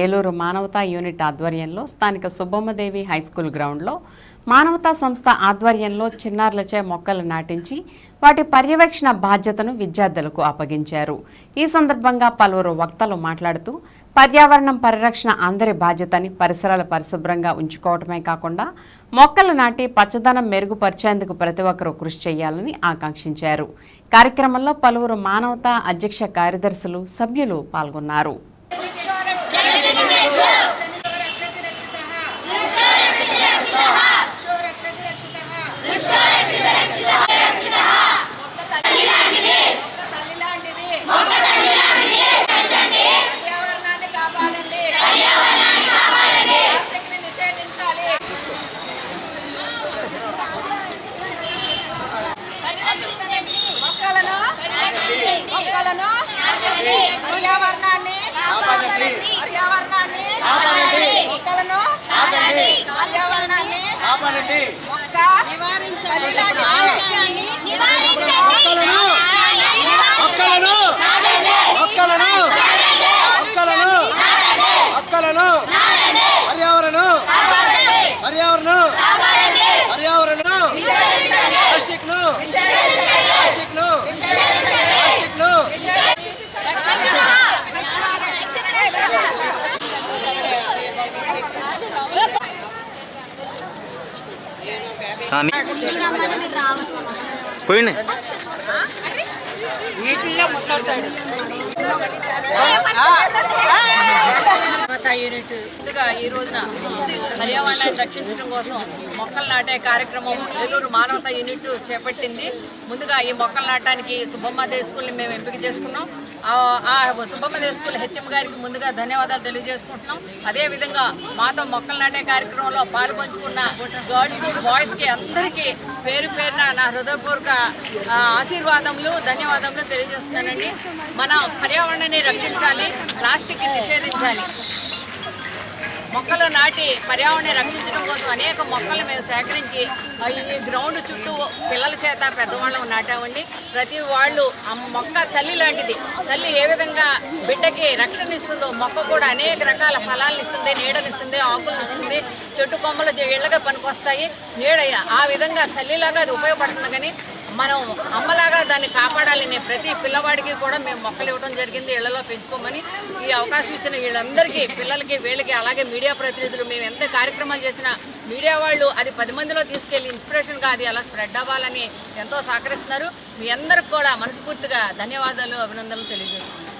ఏలూరు మానవతా యూనిట్ ఆధ్వర్యంలో స్థానిక సుబ్బమ్మదేవి హైస్కూల్ గ్రౌండ్లో మానవతా సంస్థ ఆధ్వర్యంలో చిన్నారులచే మొక్కలు నాటించి వాటి పర్యవేక్షణ బాధ్యతను విద్యార్థులకు అప్పగించారు. ఈ సందర్భంగా పలువురు వక్తలు మాట్లాడుతూ పర్యావరణం పరిరక్షణ అందరి బాధ్యతని పరిసరాలు పరిశుభ్రంగా ఉంచుకోవటమే కాకుండా మొక్కలు నాటి పచ్చదనం మెరుగుపరిచేందుకు ప్రతి ఒక్కరూ కృషి చేయాలని ఆకాంక్షించారు. కార్యక్రమంలో పలువురు మానవతా అధ్యక్ష కార్యదర్శులు సభ్యులు పాల్గొన్నారు పర్యావరణాన్ని కాపాడండి ప్లాస్టిక్ని నిషేధించాలి మొక్కలను మొక్కలను పర్యావరణాన్ని పర్యావరణాన్ని మొక్కలను పర్యావరణాన్ని మొక్క తల్లిలాంటిది. మొక్కలను మొక్కలను మొక్కలను మొక్కలను పర్యావరణం పర్యావరణం పర్యావరణం ప్లాస్టిక్ను ప్లాస్టిక్ను ప్లాస్టిక్ను పోయినాయి. యూనిట్ ముందుగా ఈ రోజున పర్యావరణాన్ని రక్షించడం కోసం మొక్కలు నాటే కార్యక్రమం ఏలూరు మానవతా యూనిట్ చేపట్టింది. ముందుగా ఈ మొక్కలు నాటడానికి సుబ్బమ్మ స్కూల్ని మేము ఎంపిక చేసుకున్నాం. ఆ- ఆ స్కూల్ హెచ్ఎం గారికి ముందుగా ధన్యవాదాలు తెలియజేసుకుంటున్నాం. అదేవిధంగా మాతో మొక్కలు నాటే కార్యక్రమంలో పాల్పంచుకున్న గర్ల్స్ బాయ్స్కి అందరికీ పేరు పేరున నా హృదయపూర్వక ఆశీర్వాదములు ధన్యవాదములు తెలియజేస్తున్నానండి. మన పర్యావరణాన్ని రక్షించాలి ప్లాస్టిక్ నిషేధించాలి. మొక్కలు నాటి పర్యావరణాన్ని రక్షించడం కోసం అనేక మొక్కలు మేము సేకరించి ఈ గ్రౌండ్ చుట్టూ పిల్లల చేత పెద్దవాళ్ళం నాటామండి. ప్రతి వాళ్ళు ఆ మొక్క తల్లి లాంటిది. తల్లి ఏ విధంగా బిడ్డకి రక్షణ ఇస్తుందో మొక్క కూడా అనేక రకాల ఫలాలను ఇస్తుంది నీడనిస్తుంది ఆకులను ఇస్తుంది. చెట్టు కొమ్మలు జ- ఇళ్ళగా పనికొస్తాయి. నీడ ఆ విధంగా తల్లిలాగా అది ఉపయోగపడుతుంది. కానీ మనం అమ్మలాగా దాన్ని కాపాడాలి ప్రతి పిల్లవాడికి కూడా మేము మొక్కలు ఇవ్వడం జరిగింది ఇళ్ళలో పెంచుకోమని. ఈ అవకాశం ఇచ్చిన వీళ్ళందరికీ పిల్లలకి వీళ్ళకి అలాగే మీడియా ప్రతినిధులు మేము ఎంత కార్యక్రమాలు చేసినా మీడియా వాళ్ళు అది పది మందిలో తీసుకెళ్ళి ఇన్స్పిరేషన్గా అది అలా స్ప్రెడ్ అవ్వాలని ఎంతో సహకరిస్తున్నారు. మీ అందరికి కూడా మనస్ఫూర్తిగా ధన్యవాదాలు అభినందనలు తెలియజేస్తున్నాను